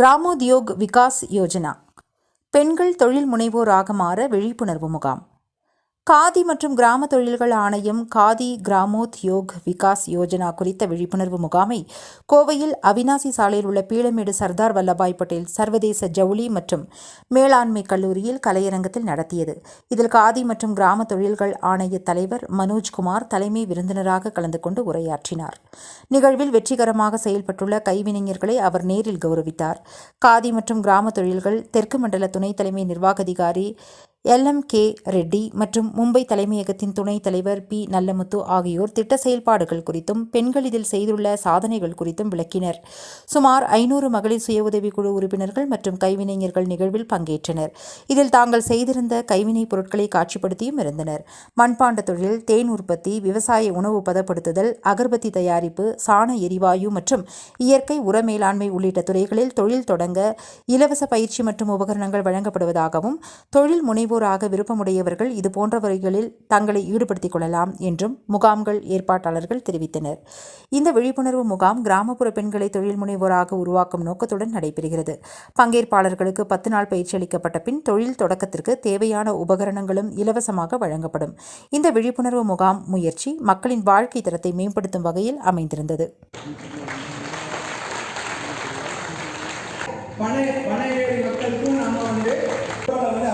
கிராமோத்யோக் விகாஸ் யோஜனா. பெண்கள் தொழில் முனைவோராக மாற விழிப்புணர்வு முகாம். காதி மற்றும் கிராம தொழில்கள் ஆணையம் காதி கிராமோத்யோக் விகாஸ் யோஜனா குறித்த விழிப்புணர்வு முகாமை கோவையில் அவினாசி சாலையில் உள்ள பீளமேடு சர்தார் வல்லபாய் பட்டேல் சர்வதேச ஜவுளி மற்றும் மேலாண்மை கல்லூரியில் கலையரங்கத்தில் நடத்தியது. இதில் காதி மற்றும் கிராம தொழில்கள் ஆணைய தலைவர் மனோஜ்குமார் தலைமை விருந்தினராக கலந்து கொண்டு உரையாற்றினார். நிகழ்வில் வெற்றிகரமாக செயல்பட்டுள்ள கைவினைஞர்களை அவர் நேரில் கௌரவித்தார். காதி மற்றும் கிராம தொழில்கள் தெற்கு மண்டல துணைத் தலைமை நிர்வாக அதிகாரி எல்எம் கே ரெட்டி மற்றும் மும்பை தலைமையகத்தின் துணைத் தலைவர் பி நல்லமுத்து ஆகியோர் திட்ட செயல்பாடுகள் குறித்தும் பெண்கள் இதில் செய்துள்ள சாதனைகள் குறித்தும் விளக்கினர். சுமார் ஐநூறு மகளிர் சுய உதவிக்குழு உறுப்பினர்கள் மற்றும் கைவினைஞர்கள் நிகழ்வில் பங்கேற்றனர். இதில் தாங்கள் செய்திருந்த கைவினைப் பொருட்களை காட்சிப்படுத்தியும் இருந்தனர். மண்பாண்ட தொழில் தேன் உற்பத்தி விவசாய உணவு பதப்படுத்துதல் அகர்பத்தி தயாரிப்பு சாண எரிவாயு மற்றும் இயற்கை உர மேலாண்மை உள்ளிட்ட துறைகளில் தொழில் தொடங்க இலவச பயிற்சி மற்றும் உபகரணங்கள் வழங்கப்படுவதாகவும் தொழில் முனைவோராக விருப்பமுடையவர்கள் இது போன்றவர்களில் தங்களை ஈடுபடுத்திக் கொள்ளலாம் என்றும் முகாம்கள் ஏற்பாட்டாளர்கள் தெரிவித்தனர். இந்த விழிப்புணர்வு முகாம் கிராமப்புற பெண்களை தொழில் முனைவோராக உருவாக்கும் நோக்கத்துடன் நடைபெறுகிறது. பங்கேற்பாளர்களுக்கு பத்து நாள் பயிற்சி அளிக்கப்பட்ட பின் தொழில் தொடக்கத்திற்கு தேவையான உபகரணங்களும் இலவசமாக வழங்கப்படும். இந்த விழிப்புணர்வு முகாம் முயற்சி மக்களின் வாழ்க்கை தரத்தை மேம்படுத்தும் வகையில் அமைந்திருந்தது. பனை பனை மக்களுக்கும் நம்ம வந்து வந்து